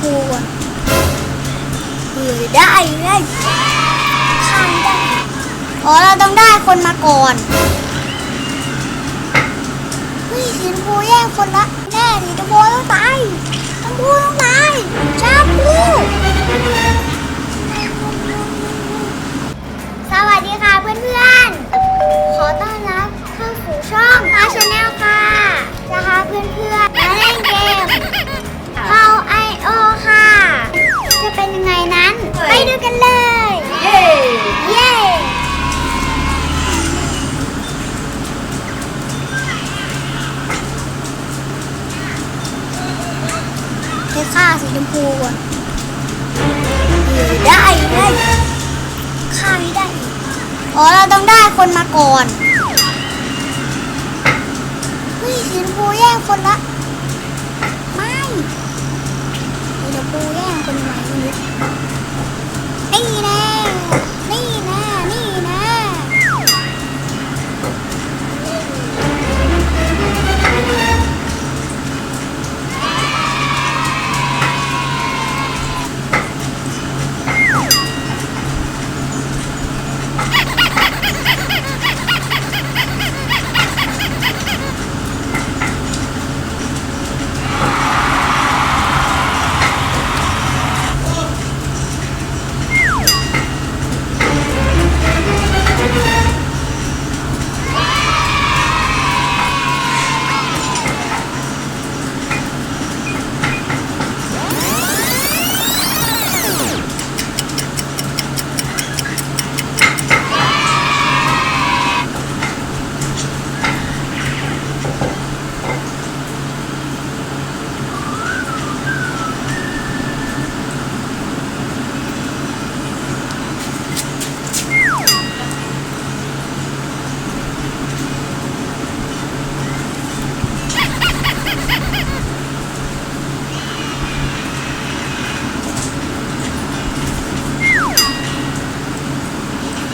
พูอะหรือได้ได้ข้ามได้อ๋อเราต้องได้คนมาก่อนเฮ้ยสีชมพูแย่งคนละแน่สีชมพูต้องตาย ฆ่าสีชมพูก่อนได้ได้ฆ่าไม่ได้ อ๋อ เราต้องได้คนมาก่อน เฮ้ยสีชมพูแย่งคนละ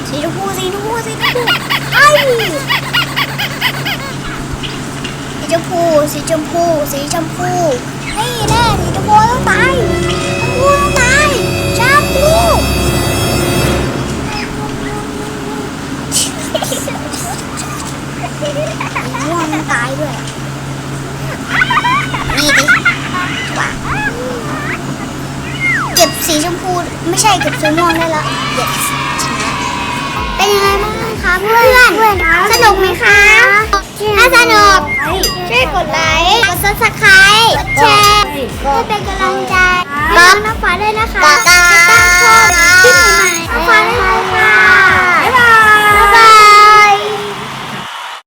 สีชมพูสีชมพูสีชมพูไอ้สีชมพูสีชมพูสีชมพูนี่แน่สีชมพูต้องตายชมพูต้องตายชมพูม่วงต้องตายด้วยนี่ดิว่ะเก็บสีชมพูไม่ใช่เก็บสีม่วงได้แล้ว yes เพื่อนเพื่อนสนุกไหมคะ ถ้าสนุกช่วยกดไลค์กดซับสไครต์กดแชร์เพื่อเป็นกำลังใจน้องน้ำฟ้าด้วยนะคะ